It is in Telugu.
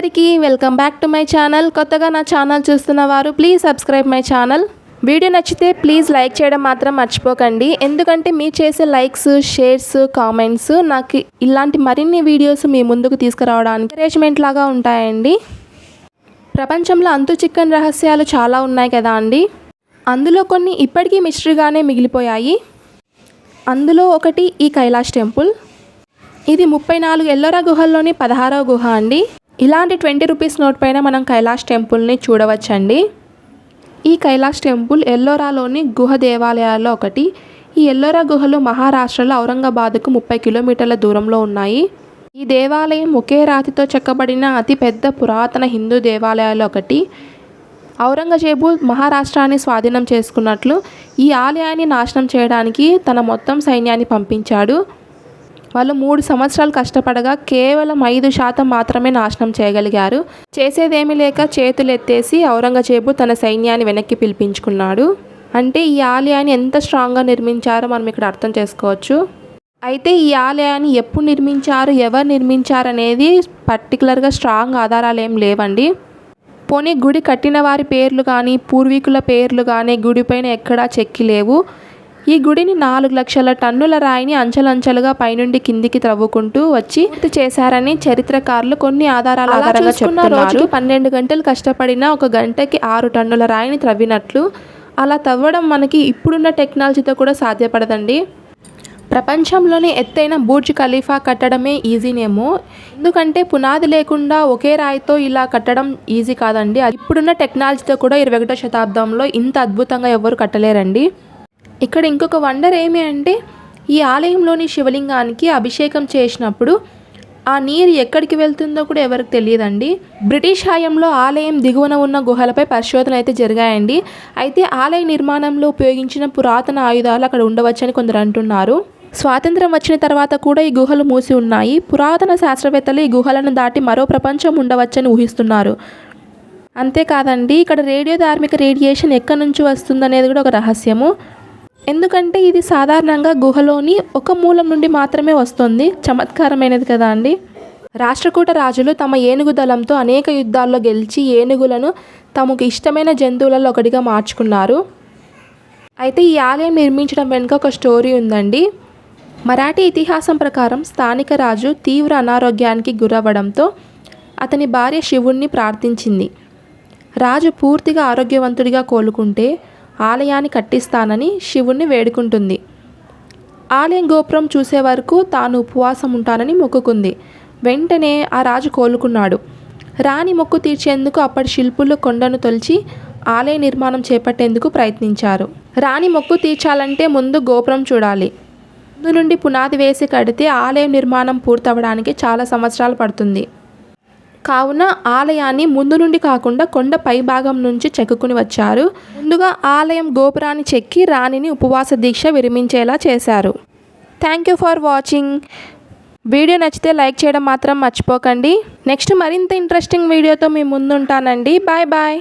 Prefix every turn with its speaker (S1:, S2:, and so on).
S1: అందరికీ welcome back to my channel. కొత్తగా నా ఛానల్ చూస్తున్న వారు please subscribe my channel. Video నచ్చితే ప్లీజ్ లైక్ చేయడం మాత్రం మర్చిపోకండి. ఎందుకంటే మీరు చేసే లైక్స్ షేర్స్ కామెంట్స్ నాకు ఇలాంటి మరిన్ని వీడియోస్ మీ ముందుకు తీసుకురావడానికి ఎంకరేజ్మెంట్ లాగా ఉంటాయండి. ప్రపంచంలో అంతు చిక్కని రహస్యాలు చాలా ఉన్నాయి కదా అండి? అందులో కొన్ని ఇప్పటికీ మిస్టరీగానే మిగిలిపోయాయి. అందులో ఒకటి ఈ కైలాష్ టెంపుల్. ఇది ముప్పై నాలుగు ఎల్లోరా గుహల్లోని పదహారవ గుహ అండి. ఇలాంటి ట్వంటీ రూపీస్ నోట్ పైన మనం కైలాష్ టెంపుల్ని చూడవచ్చండి. ఈ కైలాష్ టెంపుల్ ఎల్లోరాలోని గుహ దేవాలయాల్లో ఒకటి. ఈ ఎల్లోరా గుహలు మహారాష్ట్రలో ఔరంగాబాద్కు ముప్పై కిలోమీటర్ల దూరంలో ఉన్నాయి. ఈ దేవాలయం ఒకే రాతితో చెక్కబడిన అతిపెద్ద పురాతన హిందూ దేవాలయాల్లో ఒకటి. ఔరంగజేబు మహారాష్ట్రాన్ని స్వాధీనం చేసుకున్నట్లు ఈ ఆలయాన్ని నాశనం చేయడానికి తన మొత్తం సైన్యాన్ని పంపించాడు. వాళ్ళు మూడు సంవత్సరాలు కష్టపడగా కేవలం ఐదు శాతం మాత్రమే నాశనం చేయగలిగారు. చేసేదేమీ లేక చేతులెత్తేసి ఔరంగజేబు తన సైన్యాన్ని వెనక్కి పిలిపించుకున్నాడు. అంటే ఈ ఆలయాన్ని ఎంత స్ట్రాంగ్గా నిర్మించారో మనం ఇక్కడ అర్థం చేసుకోవచ్చు. అయితే ఈ ఆలయాన్ని ఎప్పుడు నిర్మించారు ఎవరు నిర్మించారు అనేది పర్టికులర్గా స్ట్రాంగ్ ఆధారాలు ఏం లేవండి. పోనీ గుడి కట్టిన వారి పేర్లు కానీ పూర్వీకుల పేర్లు కానీ గుడిపైన ఎక్కడా చెక్కి లేవు. ఈ గుడిని నాలుగు లక్షల టన్నుల రాయిని అంచెలంచెలుగా పైనుండి కిందికి త్రవ్వుకుంటూ వచ్చి పూర్తి చేశారని చరిత్రకారులు కొన్ని ఆధారాల ఆధారంగా చెప్తున్నారు. పన్నెండు గంటలు కష్టపడిన ఒక గంటకి ఆరు టన్నుల రాయిని త్రవ్వినట్లు అలా తవ్వడం మనకి ఇప్పుడున్న టెక్నాలజీతో కూడా సాధ్యపడదండి. ప్రపంచంలోనే ఎత్తైన బూర్జ్ ఖలీఫా కట్టడమే ఈజీనేమో. ఎందుకంటే పునాది లేకుండా ఒకే రాయితో ఇలా కట్టడం ఈజీ కాదండి. అది ఇప్పుడున్న టెక్నాలజీతో కూడా ఇరవై ఒకటో శతాబ్దంలో ఇంత అద్భుతంగా ఎవరు కట్టలేరండి. ఇక్కడ ఇంకొక వండర్ ఏమి అంటే ఈ ఆలయంలోని శివలింగానికి అభిషేకం చేసినప్పుడు ఆ నీరు ఎక్కడికి వెళ్తుందో కూడా ఎవరికి తెలియదండి. బ్రిటిష్ హయాంలో ఆలయం దిగువన ఉన్న గుహలపై పరిశోధన అయితే జరిగాయండి. అయితే ఆలయ నిర్మాణంలో ఉపయోగించిన పురాతన ఆయుధాలు అక్కడ ఉండవచ్చని కొందరు అంటున్నారు. స్వాతంత్రం వచ్చిన తర్వాత కూడా ఈ గుహలు మూసి ఉన్నాయి. పురాతన శాస్త్రవేత్తలు ఈ గుహలను దాటి మరో ప్రపంచం ఉండవచ్చని ఊహిస్తున్నారు. అంతేకాదండి ఇక్కడ రేడియో ధార్మిక రేడియేషన్ ఎక్కడి నుంచి వస్తుందనేది కూడా ఒక రహస్యము. ఎందుకంటే ఇది సాధారణంగా గుహలోని ఒక మూలం నుండి మాత్రమే వస్తుంది. చమత్కారమైనది కదా అండి. రాష్ట్రకూట రాజులు తమ ఏనుగు దళంతో అనేక యుద్ధాల్లో గెలిచి ఏనుగులను తమకు ఇష్టమైన జంతువులలో ఒకటిగా మార్చుకున్నారు. అయితే ఈ ఆలయం నిర్మించడం వెనుక ఒక స్టోరీ ఉందండి. మరాఠీ ఇతిహాసం ప్రకారం స్థానిక రాజు తీవ్ర అనారోగ్యానికి గురవ్వడంతో అతని భార్య శివుణ్ణి ప్రార్థించింది. రాజు పూర్తిగా ఆరోగ్యవంతుడిగా కోలుకుంటే ఆలయాన్ని కట్టిస్తానని శివుణ్ణి వేడుకుంటుంది. ఆలయం గోపురం చూసే వరకు తాను ఉపవాసం ఉంటానని మొక్కుకుంది. వెంటనే ఆ రాజు కోలుకున్నాడు. రాణి మొక్కు తీర్చేందుకు అప్పటి శిల్పులు కొండను తొలిచి ఆలయ నిర్మాణం చేపట్టేందుకు ప్రయత్నించారు. రాణి మొక్కు తీర్చాలంటే ముందు గోపురం చూడాలి. ముందు నుండి పునాది వేసి కడితే ఆలయం నిర్మాణం పూర్తవడానికి చాలా సంవత్సరాలు పడుతుంది. కావున ఆలయాన్ని ముందు నుండి కాకుండా కొండ పై భాగం నుంచి చెక్కుకుని వచ్చారు. ముందుగా ఆలయం గోపురాన్ని చెక్కి రాణిని ఉపవాస దీక్ష విరమించేలా చేశారు. Thank you for watching video నచ్చితే లైక్ చేయడం మాత్రం మర్చిపోకండి. నెక్స్ట్ మరింత ఇంట్రెస్టింగ్ వీడియోతో మీ ముందుంటానండి. Bye bye